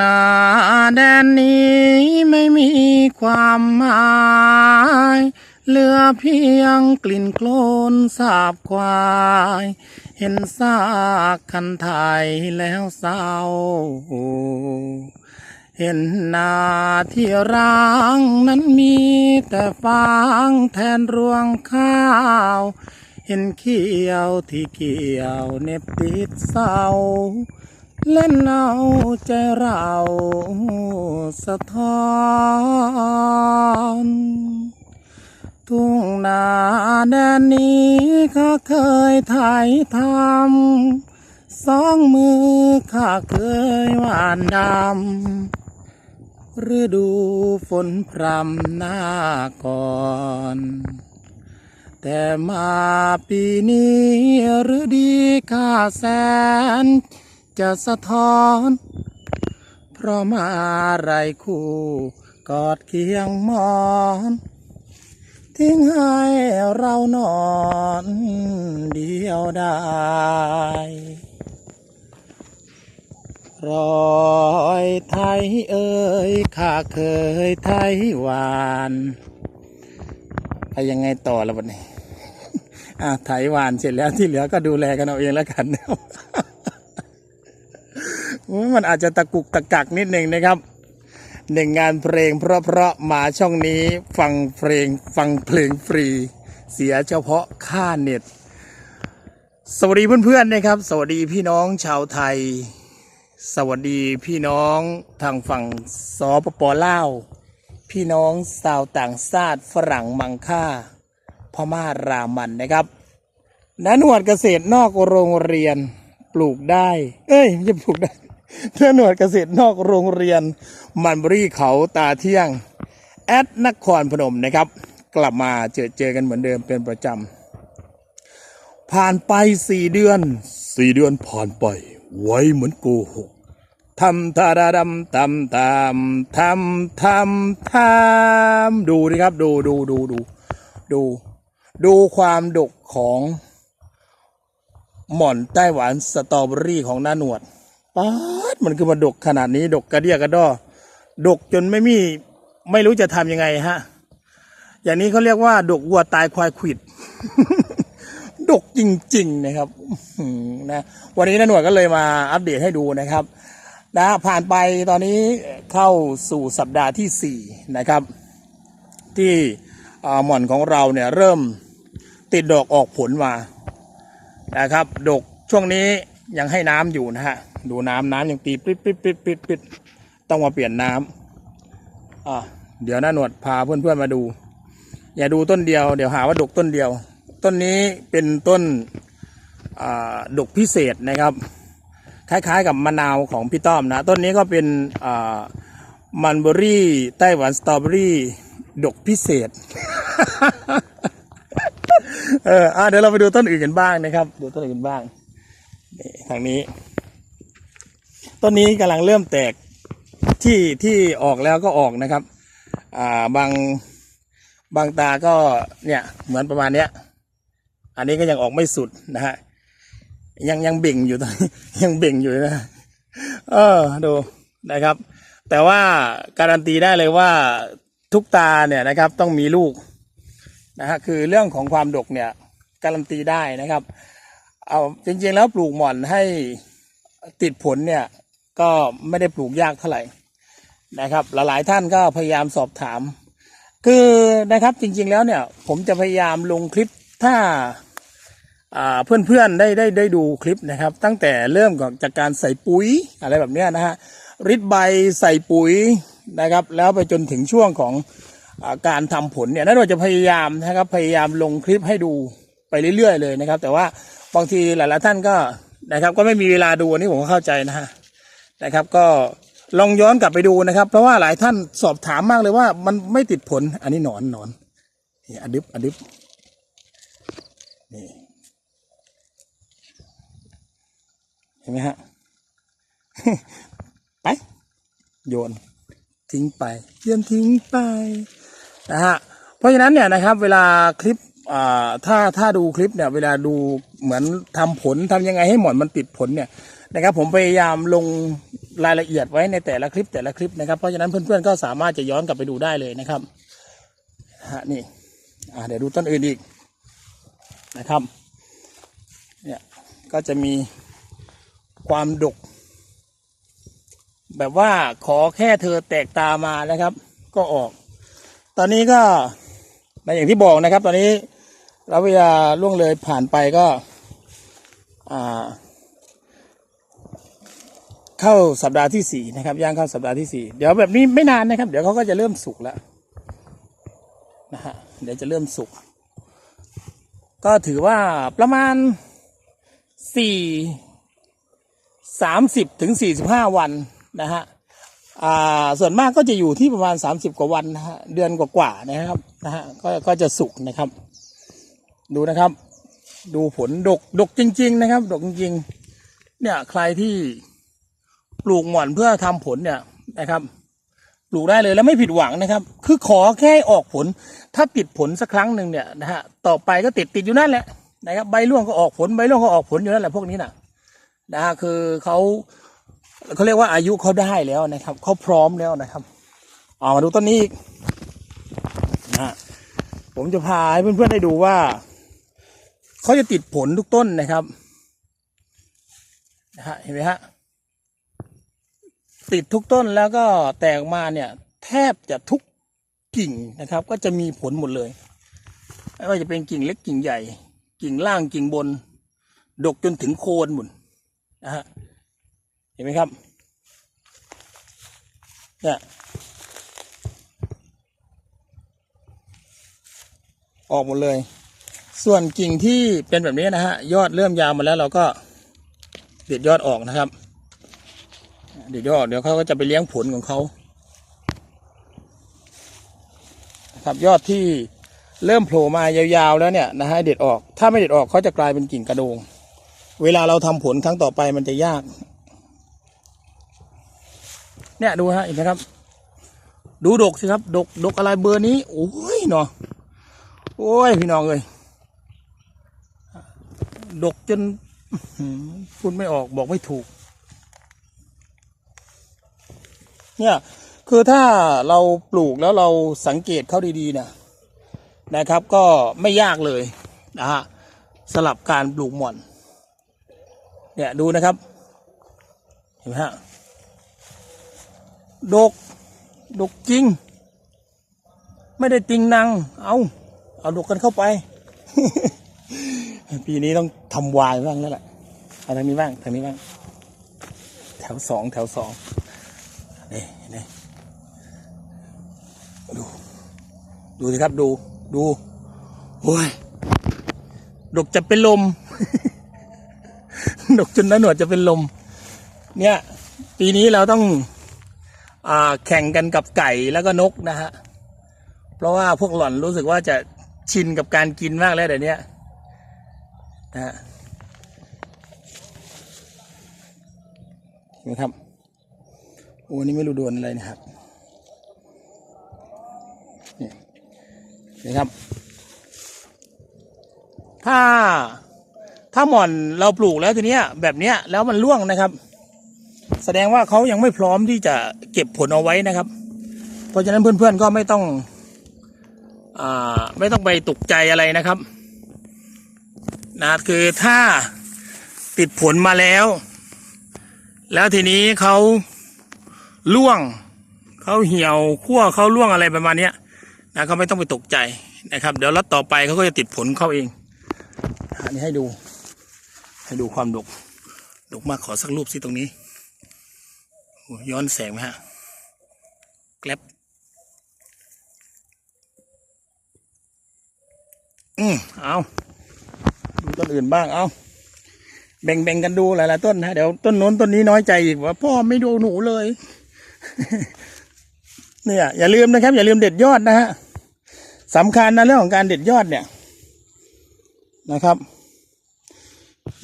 นาแดนนี้ไม่มีความหมายเหลือเพียงกลิ่นโคลนสาบควาย เห็นซากคันไทยแล้วเศร้า เห็นนาที่ร้างนั้นมีแต่ฟางแทนรวงข้าว เห็นเขียวที่เกี่ยวเน็บติดเสา เล่นเอาใจเราสะท้อนทุ่งนาแดนนี้ข้าเคยถ่ายทำสองมือข้าเคยหวานดำฤดูฝนพรำหน้าก่อนแต่มาปีนี้หรือดีค่าแสน จะสะท้อน เพราะมาไรคู่ กอดเคียงหมอน ทิ้งให้เรานอนเดียวได้ รอยไทยเอ่ยข้าเคยไทยหวานไปยังไงต่อละวันนี้อะไถหวานเสร็จแล้วที่เหลือก็ดูแลกันเอาเองแล้วกันนะครับ มันอาจจะตะกุกตะกักนิดหนึ่งนะครับหนึ่งงานเพลงเพราะๆมาช่องนี้ฟังเพลงฟังเพลงฟรี เสียเฉพาะค่าเน็ต สวัสดีเพื่อนๆนะครับ สวัสดีพี่น้องชาวไทย สวัสดีพี่น้องทางฝั่งสปปลาว พี่น้องชาวต่างชาติฝรั่งมังค่าพม่ารามันนะครับนหนวดเกษตรนอกโรงเรียนปลูกได้ เอ้ยไม่ใช่ปลูกได้ เพื่อหนวดเกษตรนอกโรงเรียนมันบรีเขาตาเที่ยง แอดนครพนมนะครับ กลับมาเจอเจอกันเหมือนเดิมเป็นประจำ ผ่านไปสี่เดือนสี่เดือนผ่านไปไวเหมือนโกหกทำทาดาดำทำทำทำทำทำดูนะครับ ดูดูดูดูดู ดูความดกของหม่อนไต้หวันสตรอเบอรี่ของหน้าหนวด ป๊าดมันคือมาดกขนาดนี้ดกกระเดียกระดอดกจนไม่มีไม่รู้จะทำยังไงฮะ อย่างนี้เขาเรียกว่า ดกวัวตายควายขิด ดกจริง ๆ นะครับนะวันนี้นหน่วยก็เลยมาอัปเดตให้ดูนะครับนะผ่านไปตอนนี้เข้าสู่สัปดาห์ที่ 4 นะครับ ที่หม่อนของเราเนี่ยเริ่มติดดอกออกผลมานะครับ ดกช่วงนี้ยังให้น้ำอยู่นะฮะ ดูน้ำน้ำยังตีปิดปิดปิดปิดปิดต้องมาเปลี่ยนน้ำอ่าเดี๋ยวหน้าหนวดพาเพื่อนๆมาดู อย่าดูต้นเดียวเดี๋ยวหาว่าดกต้นเดียว ต้นนี้เป็นต้นดกพิเศษนะครับ คล้ายๆกับมะนาวของพี่ต้อมนะ ต้นนี้ก็เป็นมันเบอรี่ไต้หวันสตรอเบอรี่ดกพิเศษเอออเดี๋ยวเราไปดูต้นอื่นกันบ้างนะครับ ดูต้นอื่นกันบ้างทางนี้ ต้นนี้กำลังเริ่มแตกที่ที่ออกแล้วก็ออกนะครับ อ่าบางบางตาก็เนี่ยเหมือนประมาณเนี้ย อันนี้ก็ยังออกไม่สุดนะฮะยังยังเบ่งอยู่ตอนยังเบ่งอยู่นะเออดูนะครับ แต่ว่าการันตีได้เลยว่าทุกตาเนี่ยนะครับต้องมีลูกนะฮะคือเรื่องของความดกเนี่ยการันตีได้นะครับ เอาจริงๆแล้วปลูกหม่อนให้ติดผลเนี่ย ก็ไม่ได้ปลูกยากเท่าไหร่นะครับหลายๆท่านก็พยายามสอบถาม คือนะครับจริงๆแล้วเนี่ยผมจะพยายามลงคลิปถ้าเพื่อนๆได้ได้ได้ดูคลิปนะครับ ตั้งแต่เริ่มก่อนจากการใส่ปุ๋ยอะไรแบบนี้นะฮะริดใบใส่ปุ๋ยนะครับ แล้วไปจนถึงช่วงของอการทำผลเนี่ยนั่นเราจะพยายามนะครับพยายามลงคลิปให้ดูไปเรื่อยๆเลยนะครับ แต่ว่าบางทีหลายๆท่านก็นะครับ ก็ไม่มีเวลาดูอันนี้ผมก็เข้าใจนะฮะ นะครับ ก็ลองย้อนกลับไปดูนะครับ เพราะว่าหลายท่านสอบถามมากเลยว่า มันไม่ติดผลอันนี้หนอนหนอนนี่อดึบอดึบนี่เห็นไหมฮะไป โยน ทิ้งไปโยนทิ้งไปนะฮะเพราะฉะนั้นเนี่ยนะครับ เวลาคลิปอ่าถ้าถ้าดูคลิปเนี่ย เวลาดูเหมือนทำผลทำยังไงให้หมอนมันติดผลเนี่ย นะครับ ผมพยายามลงรายละเอียดไว้ในแต่ละคลิปแต่ละคลิปนะครับ เพราะฉะนั้นเพื่อนๆก็สามารถจะย้อนกลับไปดูได้เลยนะครับฮะนี่อ่าเดี๋ยวดูต้นอื่นอีกนะครับเนี่ยก็จะมีความดก แบบว่าขอแค่เธอแตกตามานะครับ ก็ออก ตอนนี้ก็ในอย่างที่บอกนะครับ ตอนนี้ระยะเวลาล่วงเลยผ่านไปก็ อ่า เข้าสัปดาห์ที่สี่นะครับย่างเข้าสัปดาห์ที่สี่เดี๋ยวแบบนี้ไม่นานนะครับ เดี๋ยวเขาก็จะเริ่มสุกแล้วนะฮะเดี๋ยวจะเริ่มสุกก็ถือว่าประมาณสี่สามสิบถึงสี่สิบห้าวันนะฮะอ่าส่วนมากก็จะอยู่ที่ประมาณสามสิบกว่าวันนะฮะเดือนกว่าๆนะครับนะฮะก็ก็จะสุกนะครับ ดูนะครับ ดูผลดกดกจริง ๆ นะครับ ดกจริงๆเนี่ยใครที่ ปลูกหม่อนเพื่อทำผลเนี่ยนะครับปลูกได้เลยแล้วไม่ผิดหวังนะครับ คือขอแค่ออกผล ถ้าติดผลสักครั้งหนึ่งเนี่ยนะฮะต่อไปก็ติดติดอยู่นั่นแหละนะครับใบร่วงก็ออกผลใบร่วงก็ออกผลอยู่นั่นแหละพวกนี้นะนะฮะคือเขาเขาเรียกว่าอายุเขาได้แล้วนะครับเขาพร้อมแล้วนะครับเอามาดูต้นนี้อีกนะฮะผมจะพาให้เพื่อนๆได้ดูว่าเขาจะติดผลทุกต้นนะครับนะฮะเห็นไหมฮะ ติดทุกต้นแล้วก็แตกมาเนี่ย แทบจะทุกกิ่งนะครับ ก็จะมีผลหมดเลยไม่ว่าจะเป็นกิ่งเล็กกิ่งใหญ่ กิ่งล่างกิ่งบน ดกจนถึงโคนหมดนะฮะเห็นไหมครับเนี่ยออกหมดเลย ส่วนกิ่งที่เป็นแบบนี้นะฮะ ยอดเริ่มยาวมาแล้วเราก็เด็ดยอดออกนะครับ เดี๋ยวยอดเดี๋ยวเขาก็จะไปเลี้ยงผลของเขาครับยอดที่เริ่มโผล่มายาวๆแล้วเนี่ยนะฮะเด็ดออก ถ้าไม่เด็ดออกเขาจะกลายเป็นกิ่งกระโดง เวลาเราทำผลครั้งต่อไปมันจะยาก เนี่ยดูฮะเห็นไหมครับ ดูดกสิครับ ดกดกอะไรเบอร์นี้โอ้ยเนาะโอ้ยพี่น้องเลยดกจนพูดไม่ออกบอกไม่ถูก เนี่ยคือถ้าเราปลูกแล้วเราสังเกตเขาดีๆเนี่ยนะครับ ก็ไม่ยากเลยนะฮะสลับการปลูกหม่อนเนี่ยดูนะครับเห็นไหมฮะดกดกจริง ไม่ได้ติงนังเอาเอาดกกันเข้าไป ปีนี้ต้องทำวายบ้างแล้วแหละเอาทางนี้บ้างทางนี้บ้าง แถวสองแถวสอง นี่นี่ดู ดูสิครับดู ดูโอ้ยดกจะเป็นลม ดกจนน้าหนวดจะเป็นลม เนี่ย ปีนี้เราต้องอ่าแข่งกันกับไก่แล้วก็นกนะฮะ เพราะว่าพวกหล่อนรู้สึกว่าจะชินกับการกินมากแล้วเดี๋ยวนี้นะฮะนไหมครับ โอ้นี่ไม่รู้โดนอะไรนะครับนี่นะครับ ถ้าถ้าหม่อนเราปลูกแล้วทีเนี้ย แบบเนี้ยแล้วมันร่วงนะครับ แสดงว่าเขายังไม่พร้อมที่จะเก็บผลเอาไว้นะครับ เพราะฉะนั้นเพื่อนๆก็ไม่ต้องอ่าไม่ต้องไปตกใจอะไรนะครับนะคือถ้าติดผลมาแล้ว แล้วทีนี้เขา ล่วงเขาเหี่ยวขั้วเขาล่วงอะไรประมาณเนี้ยนะเขาไม่ต้องไปตกใจนะครับ เดี๋ยวรัดต่อไปเขาก็จะติดผลเขาเองอันนี้ให้ดู ให้ดูความดก ดกมากขอสักรูปสิตรงนี้ย้อนแสงไหมฮะแกลบอืมเอาดูต้นอื่นบ้างเอาแบ่งๆกันดูหลายๆต้นนะเดี๋ยวต้นโน้นต้นนี้น้อยใจอีกว่าพ่อไม่ดูหนูเลย เนี่ยอย่าลืมนะครับ อย่าลืมเด็ดยอดนะฮะสำคัญนะเรื่องของการเด็ดยอดเนี่ยนะครับ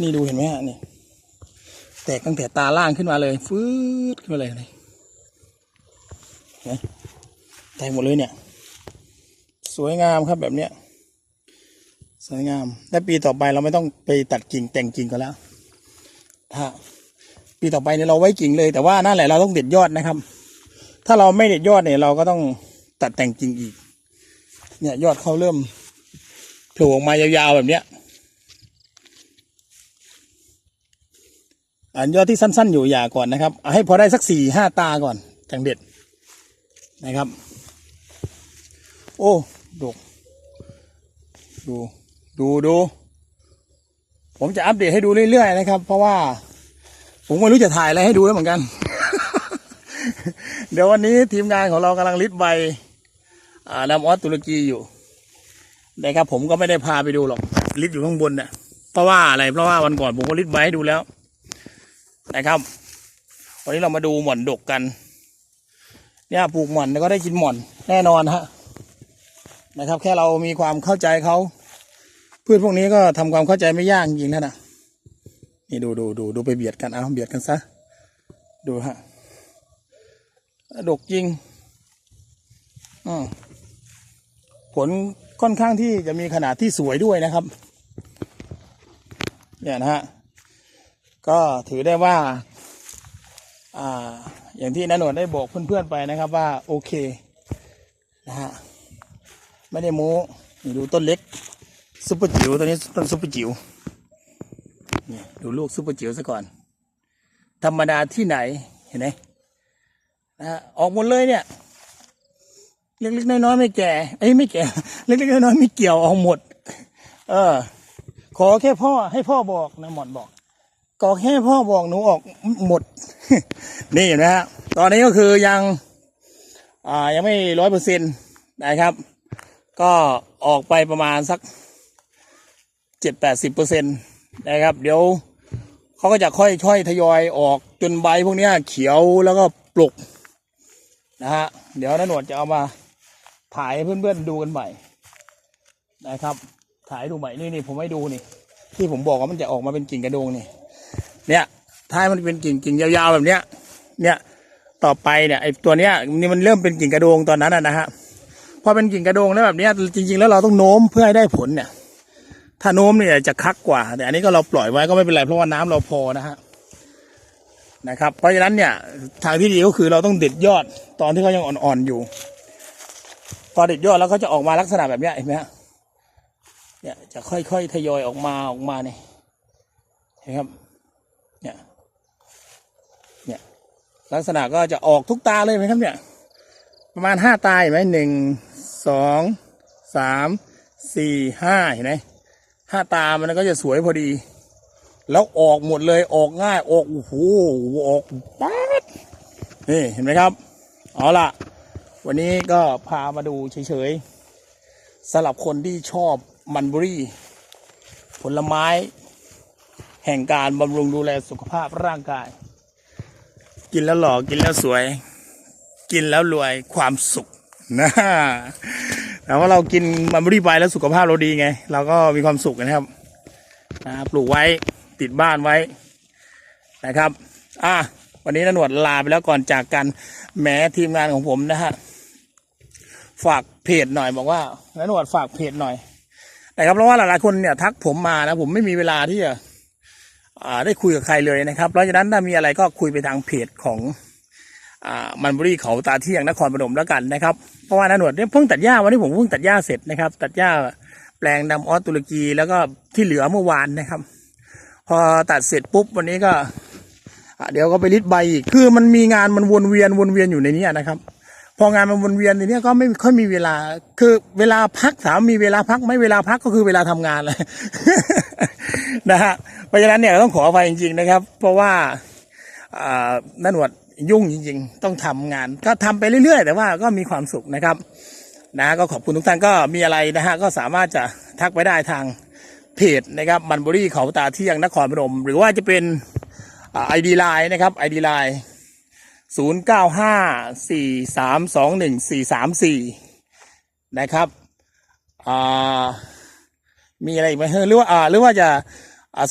นี่ดูเห็นไหมฮะนี่แตกตั้งแต่ตาล่างขึ้นมาเลยฟืดขึ้นมาเลยเห็นไหมแตกหมดเลยเนี่ย สวยงามครับแบบเนี้ยสวยงาม และปีต่อไปเราไม่ต้องไปตัดกิ่งแต่งกิ่งกันแล้วถ้าปีต่อไปเนี่ยเราไว้กิ่งเลยแต่ว่านั่นแหละเราต้องเด็ดยอดนะครับ ถ้าเราไม่เด็ดยอดเนี่ยเราก็ต้องตัดแต่งกิ่งอีก เนี่ยยอดเขาเริ่มโผล่ออกมายาวๆแบบเนี้ย อันยอดที่สั้นๆอยู่อย่าก่อนนะครับเอาให้พอได้สักสี่ห้าตาก่อนจังเด็ดนะครับ โอ้ดกดูดูดูผมจะอัปเดตให้ดูเรื่อยๆนะครับ เพราะว่า ผมไม่รู้จะถ่ายอะไรให้ดูแล้วเหมือนกัน เดี๋ยววันนี้ทีมงานของเรากำลังลิดใบนำออสตุรกีอยู่นะครับผมก็ไม่ได้พาไปดูหรอกลิดอยู่ข้างบนเนี่ยเพราะว่าอะไรเพราะว่าวันก่อนผมก็ลิดใบให้ดูแล้ว นะครับ วันนี้เรามาดูหม่อนดกกันเนี่ยปลูกหม่อนแล้วก็ได้กินหม่อนแน่นอนฮะนะครับ แค่เรามีความเข้าใจเขาพืชพวกนี้ก็ทำความเข้าใจไม่ยากจริงนะนะนี่ดูดูดูดูไปเบียดกันเอาเบียดกันซะดูฮะ ดกจริงผลค่อนข้างที่จะมีขนาดที่สวยด้วยนะครับ เนี่ยนะฮะ ก็ถือได้ว่า อ่า อย่างที่นันหนวดได้บอกเพื่อนๆไปนะครับว่าโอเคนะฮะ ไม่ได้โม้นี่ดูต้นเล็กซุปเปอร์จิ๋วตัวนี้ต้นซุปเปอร์จิ๋วนี่ดูลูกซุปเปอร์จิ๋วซะก่อน ธรรมดาที่ไหนเห็นไหม นะฮะออกหมดเลยเนี่ย เล็กๆน้อยๆไม่แก่เอ้ไม่แก่ เล็กๆน้อยๆไม่เกี่ยวออกหมด เออ ขอแค่พ่อให้พ่อบอกนะหมอนบอกก็แค่พ่อบอกหนูออกหมด นี่นไหมฮะตอนนี้ก็คือยัง อ่ายังไม่ร้อยเปอร์เซ็นต์นะครับ ก็ออกไปประมาณสักเจ็ดแปดสิบเปอร์เซ็นต์นะครับ เดี๋ยวเขาก็จะค่อยๆทยอยออกจนใบพวกนี้เขียวแล้วก็ปลุก นะฮะเดี๋ยวน้าหนวดจะเอามาถ่ายให้เพื่อนๆดูกันใหม่นะครับ ถ่ายดูใหม่นี่นี่ผมให้ดูนี่ ที่ผมบอกว่ามันจะออกมาเป็นกิ่งกระโดงนี่ เนี่ยถ้ามันเป็นกิ่งกิ่งยาวๆแบบเนี้ย เนี่ยต่อไปเนี่ยไอตัวเนี้ยนี่มันเริ่มเป็นกิ่งกระโดงตอนนั้นนะฮะพอเป็นกิ่งกระโดงแล้วแบบเนี้ยจริง ๆ แล้วเราต้องโน้มเพื่อให้ได้ผลเนี่ย ถ้าโน้มเนี่ยจะคักกว่า แต่อันนี้ก็เราปล่อยไว้ก็ไม่เป็นไรเพราะว่าน้ำเราพอนะฮะ นะครับเพราะฉะนั้นเนี่ยทางที่ดีก็คือเราต้องเด็ดยอดตอนที่เขายังอ่อนๆอยู่พอเด็ดยอดแล้วก็จะออกมาลักษณะแบบนี้เห็นไหมฮะเนี่ยจะค่อยๆทยอยออกมาออกมาเนี่ยเห็นครับเนี่ยเนี่ยลักษณะก็จะออกทุกตาเลยไหมครับเนี่ยประมาณห้าตาเห็นไหมหนึ่งสองสามสี่ห้าเห็นไหมห้าตามันก็จะสวยพอดี แล้วออกหมดเลยออกง่ายออกโอ้โหออกป๊าดนี่เห็นไหมครับเอาล่ะ วันนี้ก็พามาดูเฉยๆสำหรับคนที่ชอบมันบอรี่ผลไม้ แห่งการบำรุงดูแลสุขภาพร่างกาย กินแล้วหล่อกินแล้วสวย กินแล้วรวยความสุขนะแต่ว่าเรากินมันบรี่ไปแล้วสุขภาพเราดีไง เราก็มีความสุขนะครับนะปลูกไว้ ติดบ้านไว้นะครับ อะวันนี้นหนวดลาไปแล้วก่อนจากกันแหมทีมงานของผมนะฮะฝากเพจหน่อยบอกว่านหนวดฝากเพจหน่อยนะครับเพราะว่าหลายๆคนเนี่ยทักผมมานะ ผมไม่มีเวลาที่จะอ่าได้คุยกับใครเลยนะครับเพราะฉะนั้นถ้ามีอะไรก็คุยไปทางเพจของอ่ามันบุรีเขาตาเที่ยงนครพนมแล้วกันนะครับเพราะว่านาหนวดเนี่ยเพิ่งตัดหญ้าวันนี้ผมเพิ่งตัดหญ้าเสร็จนะครับ ตัดหญ้าแปลงดำออสตุรกีแล้วก็ที่เหลือเมื่อวานนะครับ พอตัดเสร็จปุ๊บวันนี้ก็เดี๋ยวก็ไปริดใบอีกคือมันมีงานมันวนเวียนวนเวียนอยู่ในนี้นะครับ พองานมันวนเวียนในนี้ก็ไม่ค่อยมีเวลา คือเวลาพักถามมีเวลาพักไหมเวลาพักก็คือเวลาทำงานเลยนะฮะเพราะฉะนั้นเนี่ยต้องขออภัยจริง ๆนะครับ เพราะว่าอ่านั่นหวดยุ่งจริง ๆ ต้องทำงาน ก็ทำไปเรื่อยๆ แต่ว่าก็มีความสุขนะครับ นะก็ขอบคุณทุกท่านก็มีอะไรนะฮะก็สามารถจะทักไปได้ทาง เพจนะครับมันบุรีเขาตาเที่ยงนครพนม หรือว่าจะเป็นไอดีไลน์นะครับไอดีไลน์ศูนย์เก้าห้าสี่สามสองหนึ่งสี่สามสี่นะครับมีอะไรอีกไหมหรือว่าหรือว่าจะ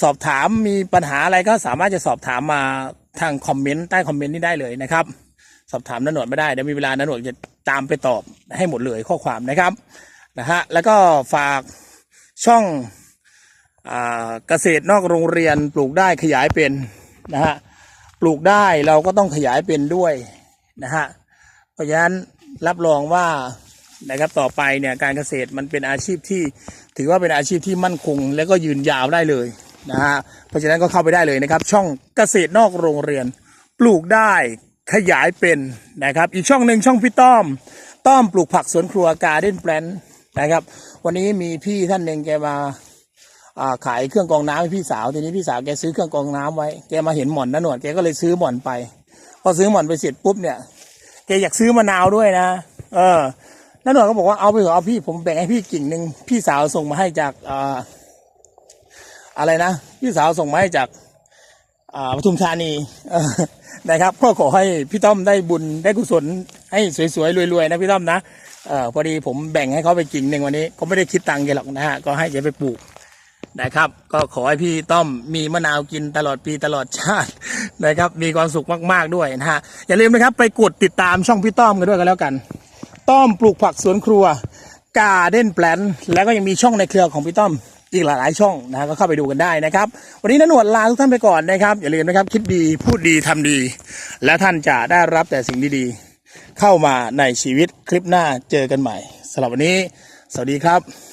สอบถามมีปัญหาอะไรก็สามารถจะสอบถามมาทางคอมเมนต์ใต้คอมเมนต์นี้ได้เลยนะครับ สอบถามนันหนวดไม่ได้เดี๋ยวมีเวลานันหนวดจะตามไปตอบให้หมดเลยข้อความนะครับนะฮะแล้วก็ฝากช่อง เกษตรนอกโรงเรียนปลูกได้ขยายเป็นนะฮะปลูกได้เราก็ต้องขยายเป็นด้วยนะฮะเพราะฉะนั้นรับรองว่านะครับต่อไปเนี่ยการเกษตรมันเป็นอาชีพที่ถือว่าเป็นอาชีพที่มั่นคง และก็ยืนยาวได้เลยนะฮะเพราะฉะนั้นก็เข้าไปได้เลยนะครับ ช่องเกษตรนอกโรงเรียน ปลูกได้ขยายเป็นนะครับ อีกช่องหนึ่งช่องพี่ต้อม ต้อมปลูกผักสวนครัวการ์เด้นแปลนนะครับ วันนี้มีพี่ท่านหนึ่งแกมาอ่า ขายเครื่องกรองน้ำให้พี่สาวทีนี้พี่สาวแกซื้อเครื่องกรองน้ำไว้แกมาเห็นหม่อนนะหนวดแกก็เลยซื้อหม่อนไป พอซื้อหม่อนไปเสร็จปุ๊บเนี่ยแกอยากซื้อมะนาวด้วยนะ เออน้าหนวดก็บอกว่าเอาไปเถอะเอาพี่ผมแบ่งให้พี่กิ่งหนึ่งพี่สาวส่งมาให้จากอ่าอะไรนะพี่สาวส่งมาให้จากอ่าปทุมธานีนะครับก็ขอให้พี่ต้อมได้บุญได้กุศลให้สวยๆรวยๆนะพี่ต้อมนะเออพอดีผมแบ่งให้เขาไปกิ่งหนึ่งวันนี้ก็ไม่ได้คิดตังค์แกหรอกนะฮะก็ให้แกไปปลูก นะครับ ก็ขอให้พี่ต้อมมีมะนาวกินตลอดปีตลอดชาตินะครับ มีความสุขมากๆด้วยนะฮะอย่าลืมนะครับไปกดติดตามช่องพี่ต้อมกันด้วยกันแล้วกัน ต้อมปลูกผักสวนครัวกาเด้นแปลนแล้วก็ยังมีช่องในเครือของพี่ต้อมอีกหลายๆช่องนะฮะก็เข้าไปดูกันได้นะครับ วันนี้นนวดลาทุกท่านไปก่อนนะครับ อย่าลืมนะครับ คิดดีพูดดีทำดี และท่านจะได้รับแต่สิ่งดีๆ เข้ามาในชีวิตคลิปหน้าเจอกันใหม่สำหรับวันนี้ สวัสดีครับ